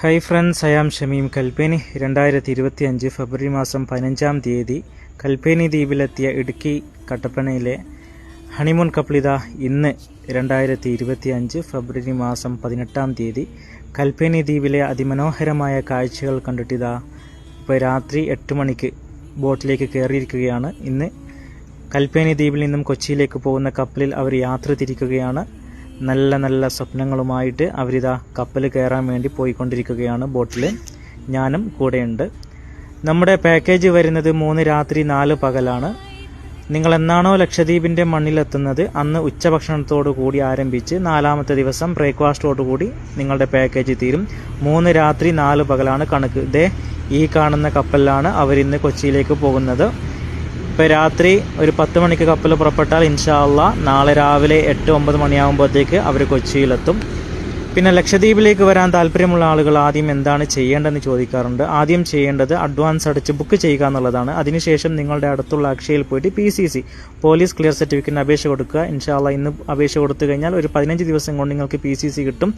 Hi friends I am Shameem Kalpeni രണ്ടായിരത്തി ഇരുപത്തി അഞ്ച് ഫെബ്രുവരി മാസം പതിനഞ്ചാം തീയതി കൽപ്പേനി ദ്വീപിലെത്തിയ ഇടുക്കി കട്ടപ്പനയിലെ ഹണിമൂൺ കപ്പിളിത ഇന്ന് രണ്ടായിരത്തി ഇരുപത്തി അഞ്ച് ഫെബ്രുവരി മാസം പതിനെട്ടാം തീയതി കൽപ്പേനി ദ്വീപിലെ അതിമനോഹരമായ കാഴ്ചകൾ കണ്ടിട്ടിതാ. ഇപ്പോൾ രാത്രി എട്ട് മണിക്ക് ബോട്ടിലേക്ക് കയറിയിരിക്കുകയാണ്. ഇന്ന് കൽപ്പേനി ദ്വീപിൽ നിന്നും കൊച്ചിയിലേക്ക് പോകുന്ന കപ്പലിൽ അവർ യാത്ര തിരിക്കുകയാണ്. നല്ല നല്ല സ്വപ്നങ്ങളുമായിട്ട് അവരിതാ കപ്പൽ കയറാൻ വേണ്ടി പോയിക്കൊണ്ടിരിക്കുകയാണ് ബോട്ടിൽ ഞാനും കൂടെയുണ്ട്. നമ്മുടെ പാക്കേജ് വരുന്നത് മൂന്ന് രാത്രി നാല് പകലാണ്. നിങ്ങൾ എന്നാണോ ലക്ഷദ്വീപിന്റെ മണ്ണിലെത്തുന്നത്? അന്ന് ഉച്ചഭക്ഷണത്തോടു കൂടി ആരംഭിച്ച് നാലാമത്തെ ദിവസം ബ്രേക്ക്ഫാസ്റ്റോടു കൂടി നിങ്ങളുടെ പാക്കേജ് തീരും. മൂന്ന് രാത്രി നാല് പകലാണ് കണക്ക്. ഇതേ ഈ കാണുന്ന കപ്പലിലാണ് അവരിന്ന് കൊച്ചിയിലേക്ക് പോകുന്നത്. ഇപ്പോൾ രാത്രി ഒരു പത്ത് മണിക്ക് കപ്പൽ പുറപ്പെട്ടാൽ ഇൻഷാല്ല നാളെ രാവിലെ എട്ട് ഒമ്പത് മണിയാകുമ്പോഴത്തേക്ക് അവർ കൊച്ചിയിലെത്തും. പിന്നെ ലക്ഷദ്വീപിലേക്ക് വരാൻ താല്പര്യമുള്ള ആളുകൾ ആദ്യം എന്താണ് ചെയ്യേണ്ടതെന്ന് ചോദിക്കാറുണ്ട്. ആദ്യം ചെയ്യേണ്ടത് അഡ്വാൻസ് അടച്ച് ബുക്ക് ചെയ്യുക എന്നുള്ളതാണ്. അതിനുശേഷം നിങ്ങളുടെ അടുത്തുള്ള അക്ഷയയിൽ പോയിട്ട് P C C police clear സർട്ടിഫിക്കറ്റിന് അപേക്ഷ കൊടുക്കുക. ഇൻഷാല്ല ഇന്ന് അപേക്ഷ കൊടുത്തു കഴിഞ്ഞാൽ ഒരു പതിനഞ്ച് ദിവസം കൊണ്ട് നിങ്ങൾക്ക് പി സി സി കിട്ടും.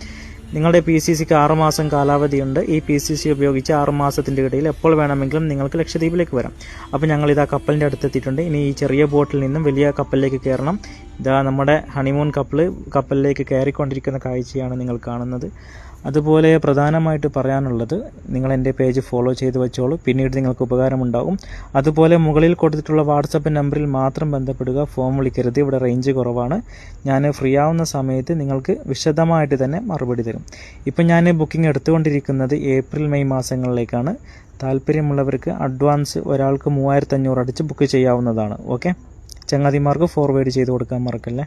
നിങ്ങളുടെ പി സി സിക്ക് ആറുമാസം കാലാവധിയുണ്ട്. ഈ പി സി സി ഉപയോഗിച്ച് ആറുമാസത്തിന്റെ ഇടയിൽ എപ്പോൾ വേണമെങ്കിലും നിങ്ങൾക്ക് ലക്ഷദ്വീപിലേക്ക് വരാം. അപ്പോൾ ഞങ്ങൾ ഇതാ കപ്പലിന്റെ അടുത്തെത്തിയിട്ടുണ്ട് ഇനി ഈ ചെറിയ ബോട്ടിൽ നിന്നും വലിയ കപ്പലിലേക്ക് കയറണം. ഇതാ നമ്മുടെ ഹണിമൂൺ കപ്പിൾ കപ്പലിലേക്ക് കയറിക്കൊണ്ടിരിക്കുന്ന കാഴ്ചയാണ് നിങ്ങൾ കാണുന്നത്. അതുപോലെ പ്രധാനമായിട്ട് പറയാനുള്ളത് നിങ്ങൾ എന്റെ പേജ് ഫോളോ ചെയ്ത് വെച്ചോളൂ പിന്നീട് നിങ്ങൾക്ക് ഉപകാരമുണ്ടാകും അതുപോലെ മുകളിൽ കൊടുത്തിട്ടുള്ള വാട്സപ്പ് നമ്പറിൽ മാത്രം ബന്ധപ്പെടുക ഫോം വിളിക്കരുത് ഇവിടെ റേഞ്ച് കുറവാണ്. ഞാൻ ഫ്രീ ആവുന്ന സമയത്ത് നിങ്ങൾക്ക് വിശദമായിട്ട് തന്നെ മറുപടി തരും. ഇപ്പം ഞാൻ ബുക്കിംഗ് എടുത്തുകൊണ്ടിരിക്കുന്നത് ഏപ്രിൽ മെയ് മാസങ്ങളിലേക്കാണ്. താല്പര്യമുള്ളവർക്ക് അഡ്വാൻസ് ഒരാൾക്ക് മൂവായിരത്തഞ്ഞൂറ് അടിച്ച് ബുക്ക് ചെയ്യാവുന്നതാണ് ഓക്കെ ചങ്ങാതിമാർക്ക് ഫോർവേഡ് ചെയ്ത് കൊടുക്കാൻ മറക്കല്ലേ?